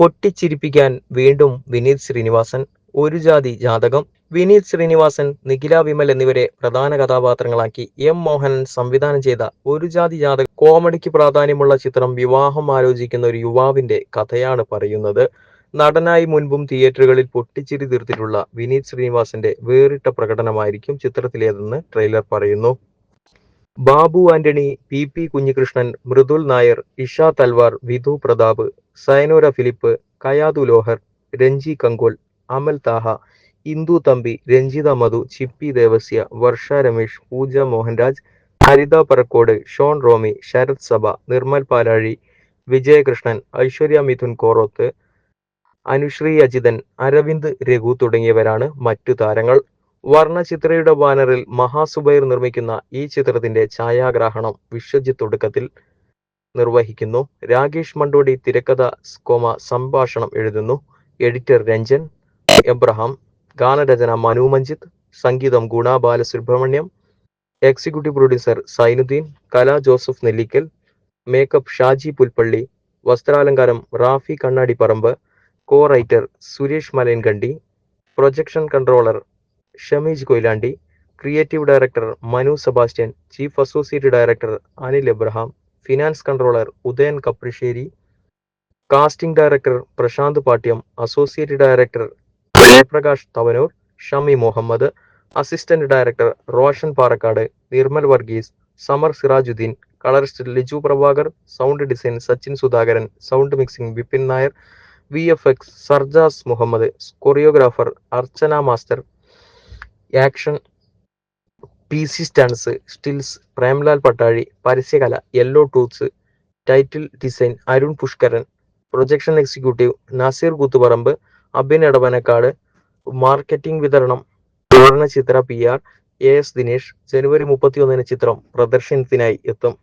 പൊട്ടിച്ചിരിപ്പിക്കാൻ വീണ്ടും വിനീത് ശ്രീനിവാസൻ ഒരു ജാതി ജാതകം. വിനീത് ശ്രീനിവാസൻ നിഖില വിമൽ എന്നിവരെ പ്രധാന കഥാപാത്രങ്ങളാക്കി എം മോഹനൻ സംവിധാനം ചെയ്ത ഒരു ജാതി ജാതകം. കോമഡിക്ക് പ്രാധാന്യമുള്ള ചിത്രം വിവാഹം ആലോചിക്കുന്ന ഒരു യുവാവിന്റെ കഥയാണ് പറയുന്നത്. നടനായി മുൻപും തിയേറ്ററുകളിൽ പൊട്ടിച്ചിരി തീർത്തിട്ടുള്ള വിനീത് ശ്രീനിവാസന്റെ വേറിട്ട പ്രകടനമായിരിക്കും ചിത്രത്തിലേതെന്ന് ട്രെയിലർ പറയുന്നു. Babu Antony P P Kunhikrishnan Mridul Nair Isha Talwar Vidhu Prathap Sayanora Philip Kayadu Lohar Ranji Kankol Amal Thaha Indu Thampi Ranjitha Madhu Chippy Devasya Varsha Ramesh Pooja Mohanraj Haritha Parakode Sean Romy Sarath Sabha Nirmal പാലാഴി വിജയകൃഷ്ണൻ ഐശ്വര്യ മിഥുൻ കോറോത്ത് അനുശ്രീ അജിതൻ അരവിന്ദ് രഘു തുടങ്ങിയവരാണ് മറ്റു താരങ്ങൾ. വർണചിത്രയുടെ ബാനറിൽ മഹാസുബൈർ നിർമ്മിക്കുന്ന ഈ ചിത്രത്തിന്റെ ഛായാഗ്രാഹണം വിശ്വജിത്ത് ഒടുക്കത്തിൽ നിർവഹിക്കുന്നു. രാകേഷ് മണ്ടോടി തിരക്കഥ കോമ സംഭാഷണം എഴുതുന്നു. എഡിറ്റർ രഞ്ജൻ എബ്രഹാം ഗാനരചന മനു മഞ്ജിത്ത് സംഗീതം ഗുണ ബാലസുബ്രഹ്മണ്യം എക്സിക്യൂട്ടീവ് പ്രൊഡ്യൂസർ സൈനുദ്ദീൻ കലാ Joseph Nellikkal makeup Shaji Pulpally വസ്ത്രാലങ്കാരം Rafi Kannadiparamba co writer Suresh Malayankandi projection controller Shameej Koyilandy creative director Manu Sebastian chief associate director Anil Abraham finance controller Udayan Kaprissery casting director Prashanth Pattiam associate director Jayaprakash Thavanur Shami Muhammad assistant director Roshan Parakkad Nirmal Varghese Samar Sirajuddin colourist Liju Prabhakar sound design Sachin Sudhakaran sound mixing Vipin Nair V F X Sarjas Muhammad choreographer Archana master action P C stunts stills Premlal Pattazhi പരസ്യകല yellow tooths title design Arun Pushkaran projection executive Naseer Koothuparamba Abin Edavanakkad marketing വിതരണം ചിത്ര P R A S Dinesh ജനുവരി മുപ്പത്തിയൊന്നിന് ചിത്രം പ്രദർശനത്തിനായി എത്തും.